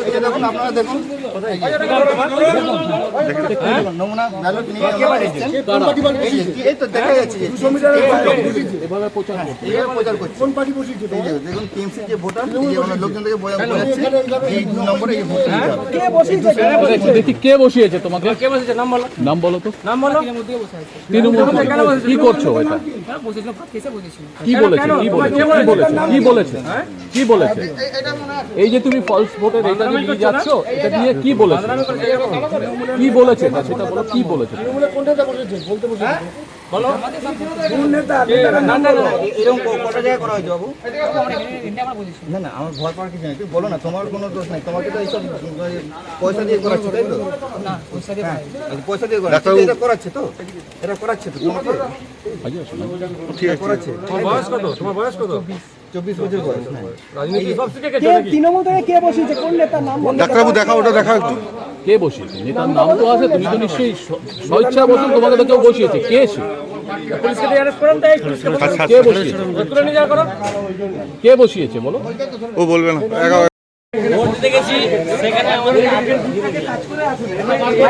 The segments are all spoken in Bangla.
এই যে দেখুন আপনারা দেখুন নমুনা ব্যালট নিয়ে এই তো দেখা যাচ্ছে এভাবে প্রচার হ্যাঁ, এইভাবে প্রচার করছে। দেখুন TMC যে ভোটার এই যে আমরা লোকজন থেকে বোঝা- বোঝাচ্ছে এই দু নম্বরে এই ভোট দেখি, দেখি কে বসিয়েছে তোমাকে? কে বসিয়েছে? নাম বলো। নাম বলো তো। নাম বলো। তৃণমূল কি করছ এটা? কি বলেছে? কি বলেছে? কি বলেছে? কি বলেছে? কি বলেছে এই যে তুমি ফলস ভোটের এটা নিয়ে যাচ্ছ এটা দিয়ে কি বলেছে? কি বলেছে? সেটা বলো কি বলেছে? এরকম ক- জায়গায় করা হয়েছে বাবু? না না আমার ভয় পাওয়ার কিছু নেই। বলো না তোমার কোনো দোষ নাই। তোমাকে তো এইসব পয়সা দিয়ে করাচ্ছে তাই তো? না পয়সা দিয়ে পয়সা দিয়ে করাচ্ছে। এটা করাচ্ছে তো? এটা করাচ্ছে তো তোমাকে? আজকে আসো না। ঠিক আছে। করাচ্ছে। তোমার বয়স কত? তোমার বয়স কত? চব্বিশ বছর বয়স রাজনীতি সব শিখে গেছো নাকি? তৃণমূল থেকে কে বসিয়েছে? কোন নেতার নাম ডাক্তারবাবু দেখা ওটা দেখা একটু। কে বসিয়েছে? নেতার নাম তো আছে তুমি তো নিশ্চয়ই স- বসুন তোমাকে তো কেউ বসিয়েছে। কে সে? পুলিশকে দিয়ে অ্যারেস্ট করেন তাই পুলিশকে কে বসিয়েছে? তুলে নিয়ে যাওয়া করো কে বসিয়েছে বলো? ও বলবে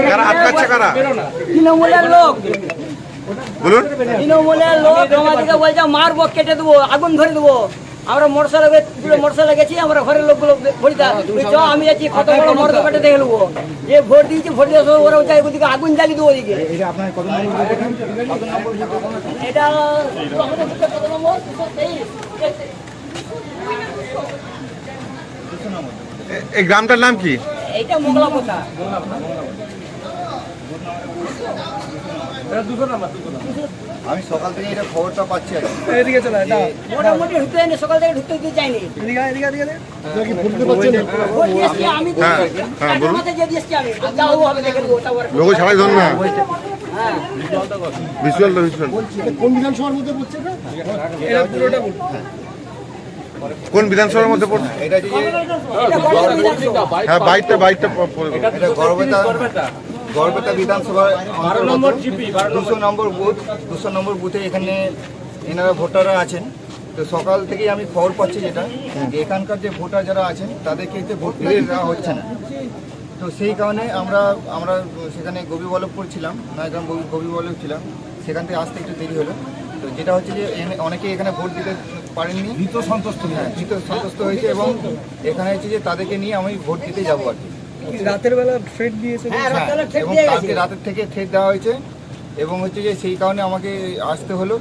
কারা আটকাচ্ছে কারা তৃণমূলের লোক। বলুন। তৃণমূলের লোক আমাদেরকে বলছে মারবো কেটে দেবো আগুন ধরে দেবো। আমরা মোটরসাইকেল দুটো মোটরসাইকেল গেছি আমরা ঘরের লোকগুলো ভরিতা চ আমি যাচ্ছি কত বড় মর্দ কেটে দেখে নেব। যে ভোট দিয়েছি ভোট দেওয়ার সময় ওরা যাই ওদিকে আগুন দেবো ওদিকে। এটা কত নম্বর এই গ্রামটার নাম কি? এইটা মোগলা পোতা আমি সকাল থেকে এটা খবরটা পাচ্ছি আর কি। মোটামুটি ঢুকতে যায়নি সকাল থেকে ঢুকতে দিতে চাইনি। ভোট দিয়েছি আমি হ্যাঁ, দিয়েছি। হ্যাঁ, টাকার বলুন। মাথায় দিয়ে দিয়েছি আমি। যা হব হবে দেখে দেবো তারপরে লোক না হ্যাঁ। ভিজুয়াল তো ভিজুয়াল কোন বিধানসভার মধ্যে পড়ছে এটা? হচ্ছে যে এটা বড় বিধানসভা হ্যাঁ বাইকটা বাইকটা এটা গড়বেতা গড়বেতা বিধানসভা বারো নম্বর দুশো নম্বর বুথ দুশো নম্বর বুথে এখানে এনারা ভোটাররা আছেন। তো সকাল থেকেই আমি খবর পাচ্ছি যেটা এখানকার যে ভোটার যারা আছেন তাদেরকে যে ভোট দিতে দেওয়া হচ্ছে না। তো সেই কারণে আমরা আমরা সেখানে গোপীবল্লভপুর ছিলাম নয়গ্রাম গোপীবল্লভ ছিলাম। সেখান থেকে আসতে একটু দেরি হলো। তো যেটা হচ্ছে যে অনেকে এখানে ভোট দিতে পারেননি। ভীত সন্তুষ্ট হ্যাঁ ভীত সন্তুষ্ট হয়েছে এবং এখানে হচ্ছে যে তাদেরকে নিয়ে আমি ভোট দিতে যাব আর কি। রাতের বেলা ফ্রেড দিয়েছে? হ্যাঁ হ্যাঁ, এবং কালকে রাতের থেকে থ্রেট দেওয়া হয়েছে। এবং হচ্ছে যে সেই কারণে আমাকে আসতে হলো।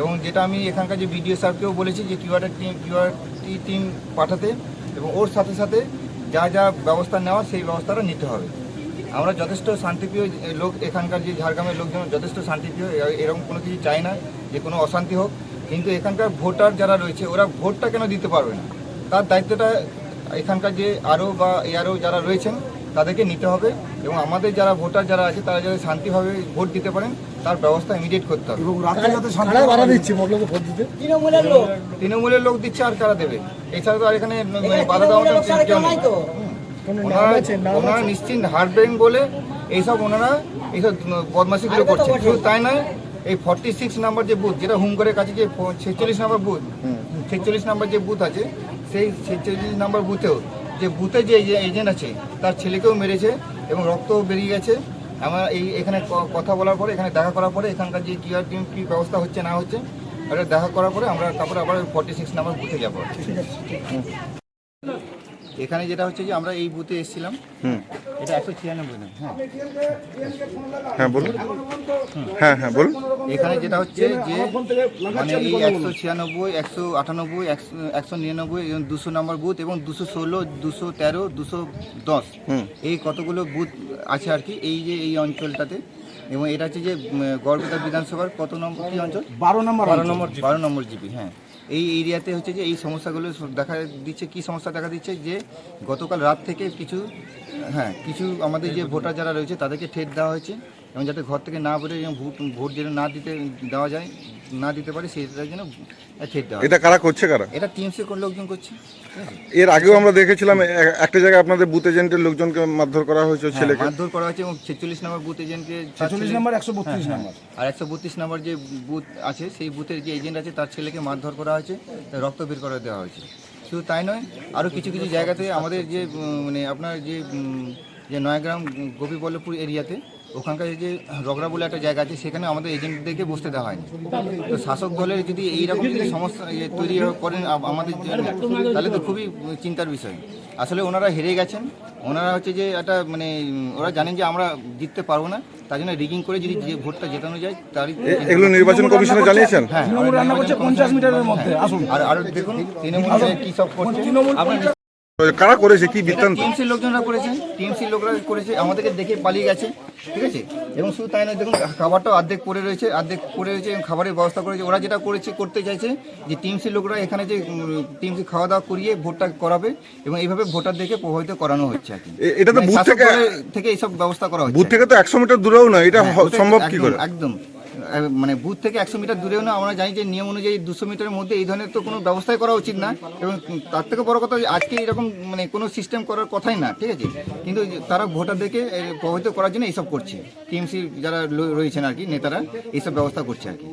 এবং যেটা আমি এখানকার যে বিডিও স্যারকেও বলেছি যে কিউআর টিম কিউআরটি টিম পাঠাতে এবং ওর সাথে সাথে যা যা ব্যবস্থা নেওয়া সেই ব্যবস্থাটা নিতে হবে। আমরা যথেষ্ট শান্তিপ্রিয় লোক এখানকার যে ঝাড়গ্রামের লোকজন যথেষ্ট শান্তিপ্রিয়। এরকম কোনো কিছু চাই না যে কোনো অশান্তি হোক। কিন্তু এখানকার ভোটার যারা রয়েছে ওরা ভোটটা কেন দিতে পারবে না? তার দায়িত্বটা এখানকার যে আরও বা এআরও যারা রয়েছেন তাদেরকে নিতে হবে এবং আমাদের যারা ভোটার যারা আছে তারা যাতে শান্তিভাবে ভোট দিতে পারেন তার ব্যবস্থা ইমিডিয়েট করতে হবে। তৃণমূলের লোক। তৃণমূলের লোক দিচ্ছে আর কারা দেবে? এছাড়া তো আর এখানে এখানে বাধা দেওয়ার ওনারা নিশ্চিন্ত হার্টব্রেন বলে এইসব ওনারা এইসব বদমাশিগুলো করছে শুধু তাই নয় এই ফর্টি সিক্স নাম্বার যে বুথ যেটা হুমকরের কাছে যে ছেচল্লিশ নাম্বার বুথ ছেচল্লিশ নাম্বার যে বুথ আছে সেই ছেচল্লিশ নাম্বার বুথেও যে বুথে যে এজেন্ট আছে তার ছেলেকেও মেরেছে এবং রক্তও বেরিয়ে গেছে। আমার এই এখানে ক- কথা বলার পরে এখানে দেখা করার পরে এখানকার যে কি আর টিম কি ব্যবস্থা হচ্ছে না হচ্ছে এটা দেখা করার পরে আমরা তারপরে আবার ফর্টি সিক্স নাম্বার বুথে যাব। এখানে যেটা হচ্ছে যে আমরা এই বুথে এসেছিলাম। এটা একশো ছিয়ানব্বই হ্যাঁ। হ্যাঁ বলুন। হ্যাঁ হ্যাঁ বলুন। এখানে যেটা হচ্ছে যে মানে এই একশো ছিয়ানব্বই একশো আটানব্বই একশো একশো নিরানব্বই এবং দুশো নম্বর বুথ এবং দুশো ষোলো দুশো তেরো দুশো দশ। এই কতগুলো বুথ আছে আর কি? এই যে এই অঞ্চলটাতে। এবং এটা হচ্ছে যে গড়বেতা বিধানসভার কত নম্বর কি অঞ্চল? বারো নম্বর বারো নম্বর বারো নম্বর জিপি হ্যাঁ। এই এরিয়াতে হচ্ছে যে এই সমস্যাগুলো দেখা দিচ্ছে কি সমস্যা দেখা দিচ্ছে? যে গতকাল রাত থেকে কিছু হ্যাঁ কিছু আমাদের যে ভোটার যারা রয়েছে তাদেরকে ঠেট দেওয়া হয়েছে এবং যাতে ঘর থেকে না বেরোয় এবং ভোট ভোট যেন না দিতে দেওয়া যায় না দিতে পারে সেটার জন্য ঠেট দেওয়া এটা কারা করছে কারা? এটা টিএমসি কোন লোকজন করছে? এর আগেও আমরা দেখেছিলাম একটা জায়গায় আপনাদের বুথ এজেন্টের লোকজনকে মারধর করা হয়েছে হ্যাঁ, ছেলেকে। মারধর করা হয়েছে এবং ছেচল্লিশ নম্বর বুথ এজেন্টকে ছেচল্লিশ নম্বর একশো বত্রিশ নম্বর। আর একশো বত্রিশ নম্বর যে বুথ আছে সেই বুথের যে এজেন্ট আছে তার ছেলেকে মারধর করা হয়েছে রক্ত বের করে দেওয়া হয়েছে। শুধু তাই নয় আরও কিছু কিছু জায়গাতে আমাদের যে মানে আপনার যে যে নয়াগ্রাম গোপীবল্লভপুর এরিয়াতে ওখানকার যে রগড়া বলে একটা জায়গা আছে সেখানে আমাদের এজেন্টদেরকে বসতে দেওয়া হয়নি। তো শাসক দলের যদি এইরকম যদি সমস্যা তৈরি করেন আমাদের জন্য, তাহলে তো খুবই চিন্তার বিষয়। আসলে ওনারা হেরে গেছেন। ওনারা হচ্ছে যে একটা মানে ওরা জানেন যে আমরা জিততে পারব না তার জন্য রিগিং করে যদি যে ভোটটা জেতানো যায় তারই এ- এগুলো নির্বাচন কমিশনে জানিয়েছেন? হ্যাঁ তৃণমূল পঞ্চাশ মিটারের মধ্যে আর আর দেখুন তৃণমূল কি সব করছে কারা করেছে? কি বৃত্তান্ত? টিএমসির লোকজনরা করেছে। টিএমসির লোকরা করেছে আমাদেরকে দেখে পালিয়ে গেছে ঠিক আছে? এবং শুধু তাই নয় দেখুন খাবারটাও অর্ধেক পড়ে রয়েছে অর্ধেক পড়ে রয়েছে এবং খাবারের ব্যবস্থা করেছে। ওরা যেটা করেছে করতে চাইছে যে টিএমসির লোকরা এখানে যে টিএমসি খাওয়া দাওয়া করিয়ে ভোটটা করাবে এবং এইভাবে ভোটার দেখে প্রভাবিত করানো হচ্ছে আর কি। এটা তো মানে বুথ থেকে- থেকে এইসব ব্যবস্থা করা হচ্ছে। বুথ থেকে তো একশো মিটার দূরেও না এটা হ্যাঁ, সম্ভব কি করে? একদম। মানে বুথ থেকে একশো মিটার দূরেও না, আমরা জানি যে নিয়ম অনুযায়ী দুশো মিটারের মধ্যে এই ধরনের তো কোনো ব্যবস্থাই করা উচিত না। এবং তার থেকে বড় কথা আজকে এরকম মানে কোনো সিস্টেম করার কথাই না, ঠিক আছে? কিন্তু তারা ভোটারদেরকে প্রভাবিত করার জন্য এইসব করছে। টিএমসি যারা রয়েছেন আর কি, নেতারা, এইসব ব্যবস্থা করছে আর কি।